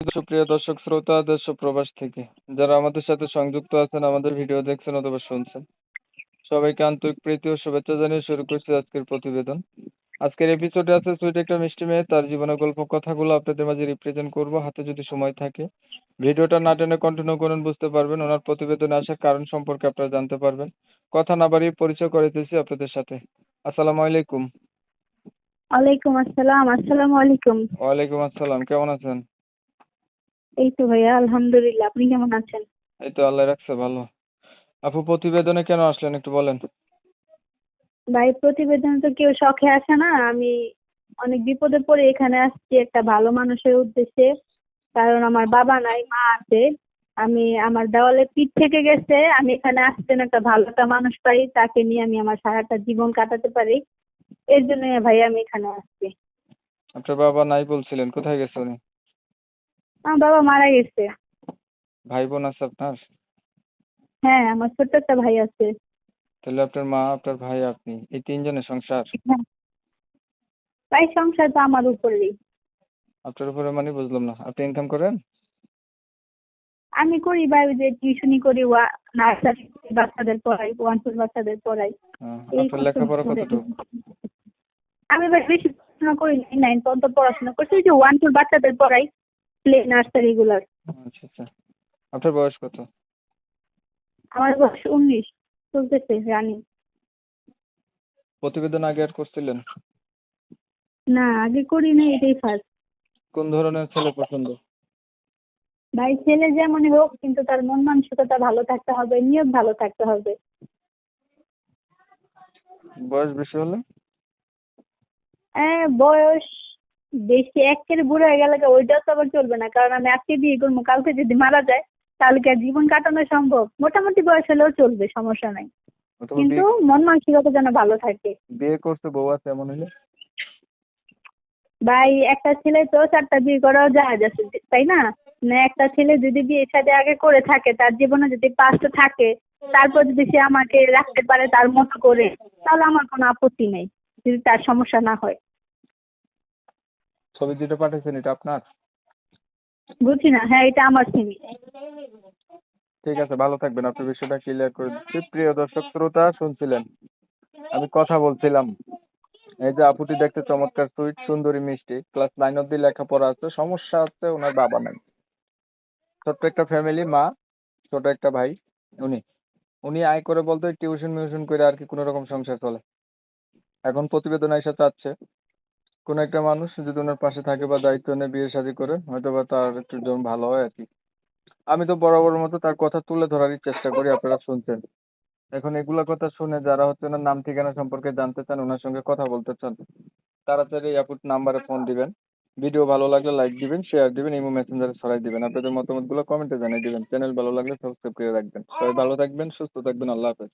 সুপ্রিয় দর্শক শ্রোতা দেশ ও প্রবাস থেকে যারা আমাদের সাথে সংযুক্ত আছেন আমাদের ভিডিও দেখছেন অথবা শুনছেন সবাইকে আন্তরিক প্রীতি ও শুভেচ্ছা জানিয়ে শুরু করছি আজকের প্রতিবেদন। আজকের এপিসোডে আছে সুইট একটা মিষ্টি মেয়ে তার জীবনের গল্প কথাগুলো আপনাদের মাঝে রিপ্রেজেন্ট করব। হাতে যদি সময় থাকে ভিডিওটা না টেনে কন্টিনিউ করুন বুঝতে পারবেন ওনার প্রতিবেদনে আসার কারণ সম্পর্কে আপনারা জানতে পারবেন। কথা না বাড়িয়ে পরিচয় করে দিয়েছি আপনাদের সাথে। আসসালামু আলাইকুম। ওয়ালাইকুম আসসালাম আসসালামু আলাইকুম। ওয়ালাইকুম আসসালাম কেমন আছেন? এই তো ভাইয়া আলহামদুলিল্লাহ। আপনি কেমন আছেন? এই তো আল্লাহ রাখছে ভালো। আপু প্রতিবেদনে কেন আসলেন একটু বলেন? ভাই প্রতিবেদন তো কেউ শখে আসে না। আমি অনেক বিপদে পড়ে এখানে আসছি একটা ভালো মানুষের উদ্দেশ্যে। কারণ আমার বাবা নাই মা আছে। আমি আমার দেওয়ালে পিঠ থেকে গেছে। আমি এখানে আসছেন একটা ভালো একটা মানুষ পাই। তাকে নিয়ে আমি আমার সারাটা জীবন কাটাতে পারি। এর জন্য ভাই আমি এখানে আসছি। আপনার বাবা নাই বলছিলেন কোথায় গেছে উনি? আমার বাবা মারা গেছে। ভাই বোন আছে আপনার? হ্যাঁ আমার ছোট্ট একটা ভাই আছে। তাহলে আপনার মা আপনার ভাই আপনি এই তিনজনের সংসার? হ্যাঁ। ভাই সংসার তো আমার উপরেই। আপনার উপরে মানে বুঝলাম না। আপনি ইনকাম করেন? আমি করি ভাই ওই যে টিউশনি করি ওয়া নার্সারি বাচ্চাদের পড়াই ওয়ান টু বাচ্চাদের পড়াই। এই আপনার লেখাপড়া কতটুকু? আমি ভাই বেশি পড়াশোনা করি নাইন পর্যন্ত পড়াশোনা করছি ওই যে ওয়ান টু বাচ্চাদের পড়াই। প্লে নার্সারি গুলার। আচ্ছা আচ্ছা। আপনার বয়স কত? আমার বয়স উনিশ চলতেছে রানি প্রতিবেদন আগে আর করছিলেন? না আগে করি না এটাই ফার্স্ট কোন ধরনের ছেলে পছন্দ? ভাই ছেলে যেমনই হোক কিন্তু তার মন মানসিকতা ভালো থাকতে হবে নিয়ত ভালো থাকতে হবে। বয়স বেশি হলে? হ্যাঁ বয়স বেশি একের বুড়ো হয়ে গেলে ওইটাও তো আবার চলবে না। কারণ আমি আজকে বিয়ে করব কালকে যদি মারা যায় তাহলে কি আর জীবন কাটানো সম্ভব? মোটামুটি বয়স হলেও চলবে সমস্যা নাই। কিন্তু মন মানসিকতা যেন ভালো থাকে। বিয়ে করছে বউ আছে এমন হলে ভাই একটা ছেলে তো চারটা বিয়ে করাও জাহাজ যাচ্ছে তাই না? না একটা ছেলে যদি বিয়ে সাথে আগে করে থাকে তার জীবনে যদি পাঁচটা থাকে তারপর যদি সে আমাকে রাখতে পারে তার মতো করে তাহলে আমার কোনো আপত্তি নেই যদি তার সমস্যা না হয়। ছবি দুটো পাঠিয়েছেন এটা আপনার? বুঝছি না হ্যাঁ এটা আমার সিমি ঠিক আছে ভালো থাকবেন আপনি বিষয়টা ক্লিয়ার করে দিচ্ছি। প্রিয় দর্শক শ্রোতা শুনছিলেন? আমি কথা বলছিলাম। এই যে আপুটি দেখতে চমৎকার সুইট সুন্দরী মিষ্টি। ক্লাস নাইন অব্দি লেখাপড়া আছে সমস্যা আছে ওনার বাবা নাই। ছোট্ট একটা ফ্যামিলি মা ছোট একটা ভাই উনি। উনি আয় করে বলতে টিউশন মিউশন করে আর কি কোনো রকম সংসার চলে। এখন প্রতিবেদন এসে চাচ্ছে। কোনো একটা মানুষ যদি ওনার পাশে থাকে বা দায়িত্ব নিয়ে বিয়ে শাদী করে হয়তো বা তার একটু যেমন ভালো হয় আর কি। আমি তো বরাবর মতো তার কথা তুলে ধরারই চেষ্টা করি, আপনারা শুনছেন। এখন এগুলা কথা শুনে যারা হচ্ছে ওনার নাম ঠিকানা সম্পর্কে জানতে চান, ওনার সঙ্গে কথা বলতে চান, তাড়াতাড়ি এই আপুর নাম্বারে ফোন দিবেন। ভিডিও ভালো লাগলে লাইক দিবেন শেয়ার দিবেন, ইমো মেসেঞ্জারে ছড়াই দিবেন। আপনাদের মতামতগুলো কমেন্টে জানিয়ে দিবেন। চ্যানেল ভালো লাগলে সাবস্ক্রাইব করে রাখবেন। সবাই ভালো থাকবেন, সুস্থ থাকবেন, আল্লাহ হাফেজ।